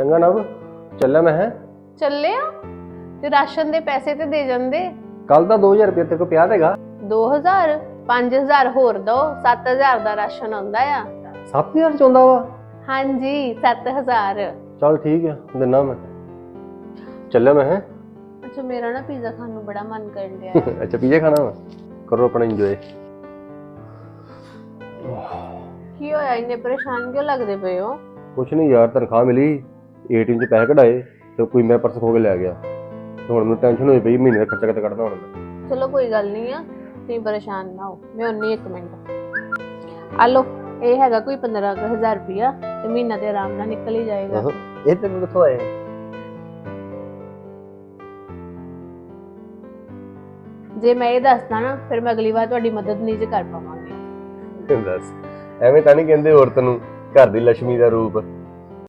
ਚੰਗਾ ਨਵ ਚੱਲਿਆ ਮੈਂ ਹੈ? ਚੱਲੇ ਆ ਤੇ ਰਾਸ਼ਨ ਦੇ ਪੈਸੇ ਤੇ ਦੇ ਜਾਂਦੇ? ਕੱਲ ਦਾ 2000 ਰੁਪਏ ਤੇਰੇ ਕੋਲ ਪਿਆ ਦੇਗਾ 2000 5000 ਹੋਰ ਦੋ 7000 ਦਾ ਰਾਸ਼ਨ ਆਉਂਦਾ ਆ। 7000 ਚਾਹੁੰਦਾ ਵਾ? ਹਾਂਜੀ 7000 ਚੱਲ ਠੀਕ ਆ ਦਿਨਾ ਮੈਂ। ਚੱਲਿਆ ਮੈਂ ਹੈ? ਅੱਛਾ ਮੇਰਾ ਨਾ ਪੀਜ਼ਾ ਖਾਣ ਨੂੰ ਬੜਾ ਮਨ ਕਰਨ ਡਿਆ। ਅੱਛਾ ਪੀਜ਼ਾ ਖਾਣਾ ਵਾ? ਕਰੋ ਆਪਣਾ ਇੰਜੋਏ ਕੀ ਹੋਇਆ? ਇੰਨੇ ਪਰੇਸ਼ਾਨ ਕਿਉਂ ਲੱਗਦੇ ਪਏ ਹੋ? ਕੁਛ ਨਹੀਂ ਯਾਰ ਤਨਖਾਹ ਮਿਲੀ। ਏਟੀਐਮ 'ਚ ਪੈਸੇ ਕਢਾਏ ਤੇ ਕੋਈ ਮੇਰਾ ਪਰਸ ਖੋ ਕੇ ਲੈ ਗਿਆ। ਤੇ ਹੁਣ ਮੈਨੂੰ ਟੈਨਸ਼ਨ ਹੋਈ ਪਈ ਮਹੀਨੇ ਦਾ ਖਰਚਾ ਕਿੱਥੇ ਕੱਢਦਾ ਹੁਣ ਮੈਂ? ਚਲੋ ਕੋਈ ਗੱਲ ਨਹੀਂ ਆ ਤੁਸੀਂ ਪਰੇਸ਼ਾਨ ਨਾ ਹੋ ਮੈਂ ਉਨੀ ਇੱਕ ਮਿੰਟ। ਆ ਲੋ ਇਹ ਹੈਗਾ ਕੋਈ 15000 ਰੁਪਿਆ ਤੇ ਮਹੀਨਾ ਤੇ ਆਰਾਮ ਨਾਲ ਨਿਕਲ ਹੀ ਜਾਏਗਾ। ਆਹੋ, ਇਹ ਤੈਨੂੰ ਕਿੱਥੋਂ ਆਏ? ਜੇ ਮੈਂ ਇਹ ਦੱਸਦਾ ਨਾ ਫਿਰ ਮੈਂ ਅਗਲੀ ਵਾਰ ਤੁਹਾਡੀ ਮਦਦ ਨਹੀਂ ਜੇ ਕਰ ਪਾਵਾਂਗੀ। ਦੱਸ। ਐਵੇਂ ਤਾਂ ਨਹੀਂ ਕਹਿੰਦੇ ਔਰਤ ਨੂੰ ਘਰ ਦੀ ਲక్ష్ਮੀ ਦਾ ਰੂਪ।